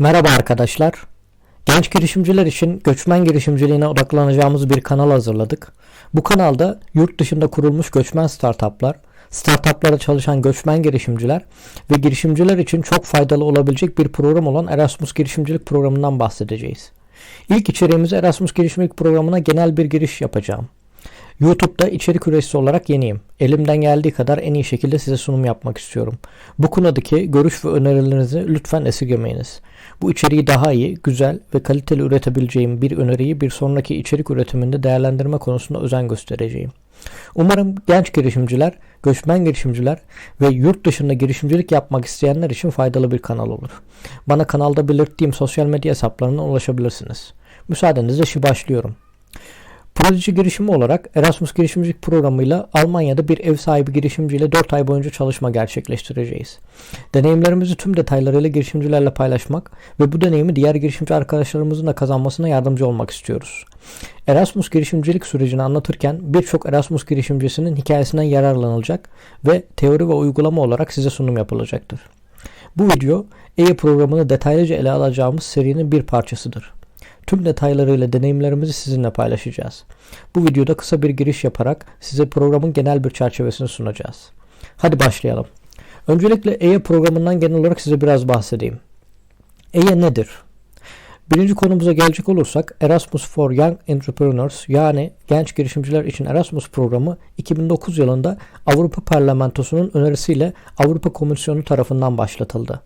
Merhaba arkadaşlar. Genç girişimciler için göçmen girişimciliğine odaklanacağımız bir kanal hazırladık. Bu kanalda yurt dışında kurulmuş göçmen startuplar, startuplarda çalışan göçmen girişimciler ve girişimciler için çok faydalı olabilecek bir program olan Erasmus Girişimcilik Programı'ndan bahsedeceğiz. İlk içeriğimizi Erasmus Girişimcilik Programı'na genel bir giriş yapacağım. YouTube'da içerik üreticisi olarak yeniyim. Elimden geldiği kadar en iyi şekilde size sunum yapmak istiyorum. Bu konudaki görüş ve önerilerinizi lütfen esirgemeyiniz. Bu içeriği daha iyi, güzel ve kaliteli üretebileceğim bir öneriyi bir sonraki içerik üretiminde değerlendirme konusunda özen göstereceğim. Umarım genç girişimciler, göçmen girişimciler ve yurt dışında girişimcilik yapmak isteyenler için faydalı bir kanal olur. Bana kanalda belirttiğim sosyal medya hesaplarına ulaşabilirsiniz. Müsaadenizle şimdi başlıyorum. Projeci girişimi olarak Erasmus girişimcilik programıyla Almanya'da bir ev sahibi girişimciyle 4 ay boyunca çalışma gerçekleştireceğiz. Deneyimlerimizi tüm detaylarıyla girişimcilerle paylaşmak ve bu deneyimi diğer girişimci arkadaşlarımızın da kazanmasına yardımcı olmak istiyoruz. Erasmus girişimcilik sürecini anlatırken birçok Erasmus girişimcisinin hikayesinden yararlanılacak ve teori ve uygulama olarak size sunum yapılacaktır. Bu video EYE programını detaylıca ele alacağımız serinin bir parçasıdır. Tüm detaylarıyla deneyimlerimizi sizinle paylaşacağız. Bu videoda kısa bir giriş yaparak size programın genel bir çerçevesini sunacağız. Hadi başlayalım. Öncelikle EYE programından genel olarak size biraz bahsedeyim. EYE nedir? Birinci konumuza gelecek olursak Erasmus for Young Entrepreneurs yani genç girişimciler için Erasmus programı 2009 yılında Avrupa Parlamentosu'nun önerisiyle Avrupa Komisyonu tarafından başlatıldı.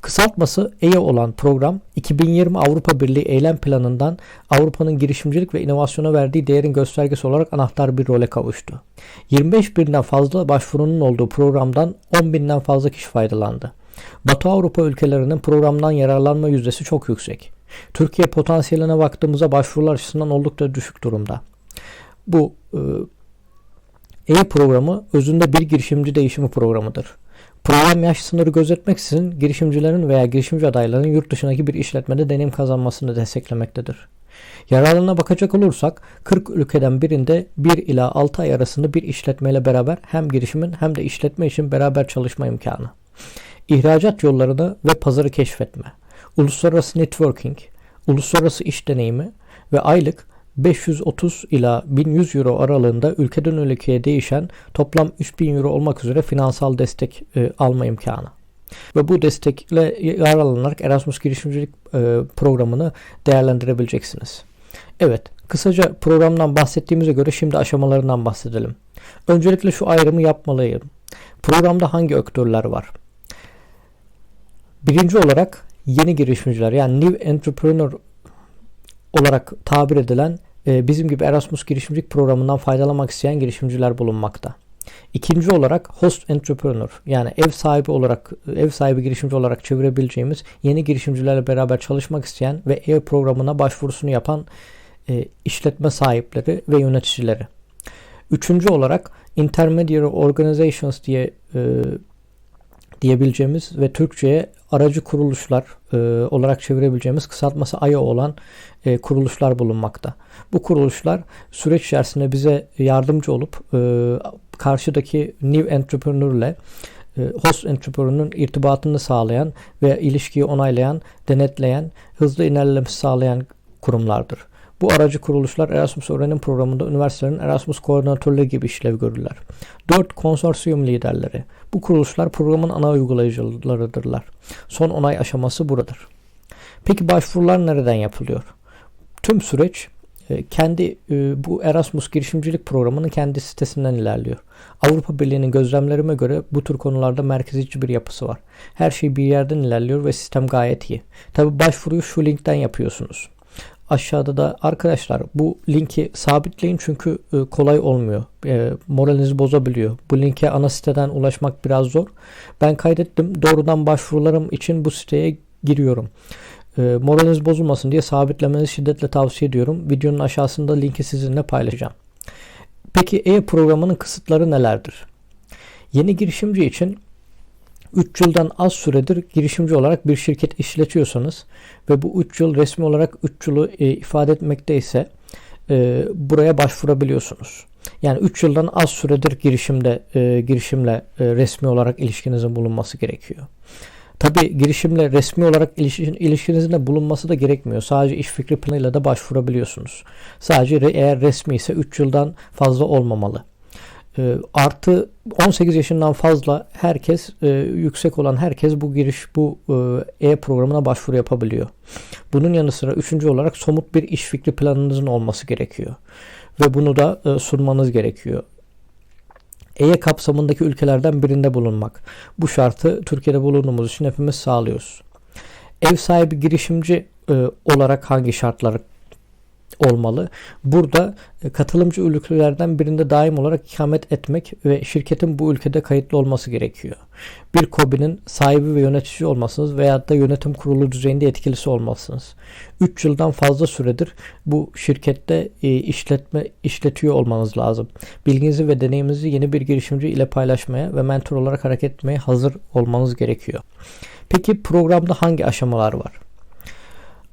Kısaltması EYE olan program 2020 Avrupa Birliği eylem planından Avrupa'nın girişimcilik ve inovasyona verdiği değerin göstergesi olarak anahtar bir role kavuştu. 25 binden fazla başvurunun olduğu programdan 10 binden fazla kişi faydalandı. Batı Avrupa ülkelerinin programdan yararlanma yüzdesi çok yüksek. Türkiye potansiyeline baktığımızda başvurular açısından oldukça düşük durumda. Bu e programı özünde bir girişimci değişimi programıdır. Program yaş sınırı gözetmeksizin girişimcilerin veya girişimci adaylarının yurt dışındaki bir işletmede deneyim kazanmasını desteklemektedir. Yararına bakacak olursak 40 ülkeden birinde 1 ila 6 ay arasında bir işletmeyle beraber hem girişimin hem de işletme için beraber çalışma imkanı. İhracat yollarını ve pazarı keşfetme uluslararası networking, uluslararası iş deneyimi ve aylık 530 ila 1100 euro aralığında ülkeden ülkeye değişen toplam 3000 euro olmak üzere finansal destek e, alma imkanı. Ve bu destekle yararlanarak Erasmus girişimcilik e, programını değerlendirebileceksiniz. Evet, kısaca programdan bahsettiğimize göre şimdi aşamalarından bahsedelim. Öncelikle şu ayrımı yapmalıyım. Programda hangi aktörler var? Birinci olarak yeni girişimciler yani new entrepreneur olarak tabir edilen e, bizim gibi Erasmus girişimcilik programından faydalanmak isteyen girişimciler bulunmakta. İkinci olarak host entrepreneur yani ev sahibi olarak ev sahibi girişimci olarak çevirebileceğimiz yeni girişimcilerle beraber çalışmak isteyen ve ev programına başvurusunu yapan e, işletme sahipleri ve yöneticileri. Üçüncü olarak intermediary organizations diye e, diyebileceğimiz ve Türkçe'ye aracı kuruluşlar e, olarak çevirebileceğimiz kısaltması AYO olan e, kuruluşlar bulunmakta. Bu kuruluşlar süreç içerisinde bize yardımcı olup e, karşıdaki new entrepreneur ile e, host entrepreneur'ın irtibatını sağlayan ve ilişkiyi onaylayan, denetleyen, hızlı ilerlemesi sağlayan kurumlardır. Bu aracı kuruluşlar Erasmus öğrenim programında üniversitelerin Erasmus koordinatörlüğü gibi işlev görürler. 4 konsorsiyum liderleri. Bu kuruluşlar programın ana uygulayıcılarıdırlar. Son onay aşaması buradır. Peki başvurular nereden yapılıyor? Tüm süreç e, kendi e, bu Erasmus girişimcilik programının kendi sitesinden ilerliyor. Avrupa Birliği'nin gözlemlerime göre bu tür konularda merkezici bir yapısı var. Her şey bir yerden ilerliyor ve sistem gayet iyi. Tabi başvuruyu şu linkten yapıyorsunuz aşağıda da arkadaşlar bu linki sabitleyin çünkü e, kolay olmuyor. E, moralinizi bozabiliyor. Bu linke ana siteden ulaşmak biraz zor. Ben kaydettim. Doğrudan başvurularım için bu siteye giriyorum. E, moraliniz bozulmasın diye sabitlemenizi şiddetle tavsiye ediyorum. Videonun aşağısında linki sizinle paylaşacağım. Peki E programının kısıtları nelerdir? Yeni girişimci için 3 yıldan az süredir girişimci olarak bir şirket işletiyorsanız ve bu 3 yıl resmi olarak 3 yılı e, ifade etmekteyse e, buraya başvurabiliyorsunuz. Yani 3 yıldan az süredir girişimde e, girişimle e, resmi olarak ilişkinizin bulunması gerekiyor. Tabi girişimle resmi olarak ilişkin, ilişkinizin de bulunması da gerekmiyor. Sadece iş fikri planıyla da başvurabiliyorsunuz. Sadece eğer resmi ise 3 yıldan fazla olmamalı. E, artı 18 yaşından fazla herkes e, yüksek olan herkes bu giriş bu e, programına başvuru yapabiliyor. Bunun yanı sıra üçüncü olarak somut bir iş fikri planınızın olması gerekiyor. Ve bunu da e, sunmanız gerekiyor. EYE kapsamındaki ülkelerden birinde bulunmak. Bu şartı Türkiye'de bulunduğumuz için hepimiz sağlıyoruz. Ev sahibi girişimci e, olarak hangi şartları olmalı. Burada e, katılımcı ülkelerden birinde daim olarak ikamet etmek ve şirketin bu ülkede kayıtlı olması gerekiyor. Bir KOBİ'nin sahibi ve yönetici olmasınız veya da yönetim kurulu düzeyinde etkilisi olmalısınız. 3 yıldan fazla süredir bu şirkette e, işletme işletiyor olmanız lazım. Bilginizi ve deneyiminizi yeni bir girişimci ile paylaşmaya ve mentor olarak hareket etmeye hazır olmanız gerekiyor. Peki programda hangi aşamalar var?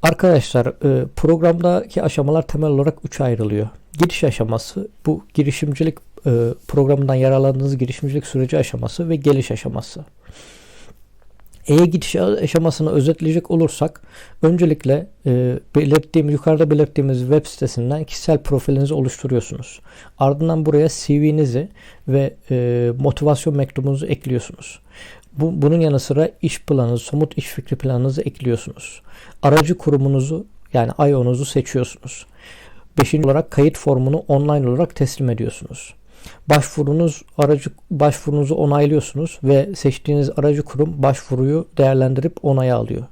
Arkadaşlar e, programdaki aşamalar temel olarak 3 ayrılıyor. Giriş aşaması bu girişimcilik e, programından yararlandığınız girişimcilik süreci aşaması ve geliş aşaması. E'ye gidiş aşamasını özetleyecek olursak öncelikle e, belirttiğim yukarıda belirttiğimiz web sitesinden kişisel profilinizi oluşturuyorsunuz. Ardından buraya CV'nizi ve e, motivasyon mektubunuzu ekliyorsunuz. Bu, bunun yanı sıra iş planınızı, somut iş fikri planınızı ekliyorsunuz. Aracı kurumunuzu yani IO'nuzu seçiyorsunuz. Beşinci olarak kayıt formunu online olarak teslim ediyorsunuz. Başvurunuz aracı başvurunuzu onaylıyorsunuz ve seçtiğiniz aracı kurum başvuruyu değerlendirip onaya alıyor.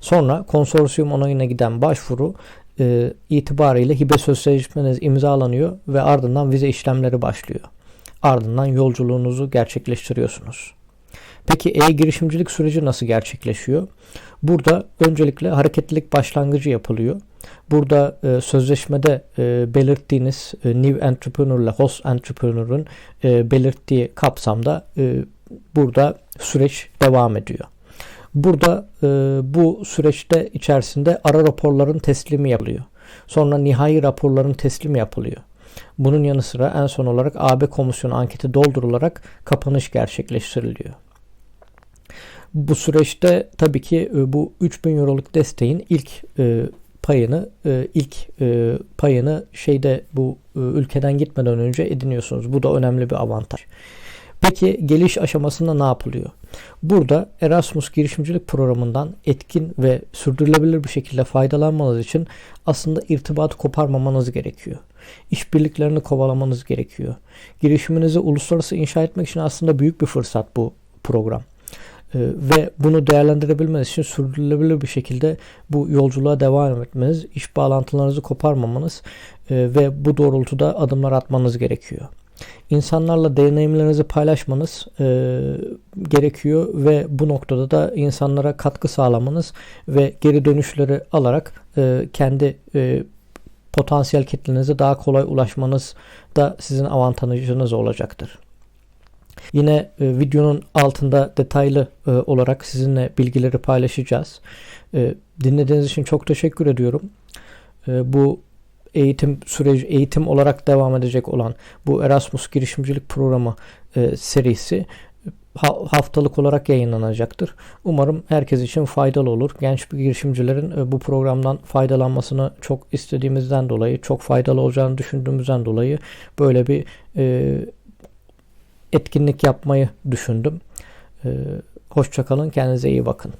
Sonra konsorsiyum onayına giden başvuru e, itibariyle hibe sözleşmeniz imzalanıyor ve ardından vize işlemleri başlıyor. Ardından yolculuğunuzu gerçekleştiriyorsunuz. Peki e-girişimcilik süreci nasıl gerçekleşiyor? Burada öncelikle hareketlilik başlangıcı yapılıyor. Burada e, sözleşmede e, belirttiğiniz e, New Entrepreneur ile Host Entrepreneur'ın e, belirttiği kapsamda e, burada süreç devam ediyor. Burada e, bu süreçte içerisinde ara raporların teslimi yapılıyor. Sonra nihai raporların teslimi yapılıyor. Bunun yanı sıra en son olarak AB komisyonu anketi doldurularak kapanış gerçekleştiriliyor. Bu süreçte tabii ki e, bu 3000 euroluk desteğin ilk e, payını e, ilk payını şeyde bu ülkeden gitmeden önce ediniyorsunuz. Bu da önemli bir avantaj. Peki geliş aşamasında ne yapılıyor? Burada Erasmus girişimcilik programından etkin ve sürdürülebilir bir şekilde faydalanmanız için aslında irtibatı koparmamanız gerekiyor. İşbirliklerini kovalamanız gerekiyor. Girişiminizi uluslararası inşa etmek için aslında büyük bir fırsat bu program. Ee, ve bunu değerlendirebilmeniz için sürdürülebilir bir şekilde bu yolculuğa devam etmeniz, iş bağlantılarınızı koparmamanız e, ve bu doğrultuda adımlar atmanız gerekiyor. İnsanlarla deneyimlerinizi paylaşmanız e, gerekiyor ve bu noktada da insanlara katkı sağlamanız ve geri dönüşleri alarak e, kendi e, potansiyel kitlenize daha kolay ulaşmanız da sizin avantajınız olacaktır. Yine e, videonun altında detaylı e, olarak sizinle bilgileri paylaşacağız. E, dinlediğiniz için çok teşekkür ediyorum. E, bu eğitim süreci eğitim olarak devam edecek olan bu Erasmus girişimcilik programı e, serisi ha, haftalık olarak yayınlanacaktır. Umarım herkes için faydalı olur. Genç bir girişimcilerin e, bu programdan faydalanmasını çok istediğimizden dolayı, çok faydalı olacağını düşündüğümüzden dolayı böyle bir e, etkinlik yapmayı düşündüm. Ee, Hoşçakalın, kendinize iyi bakın.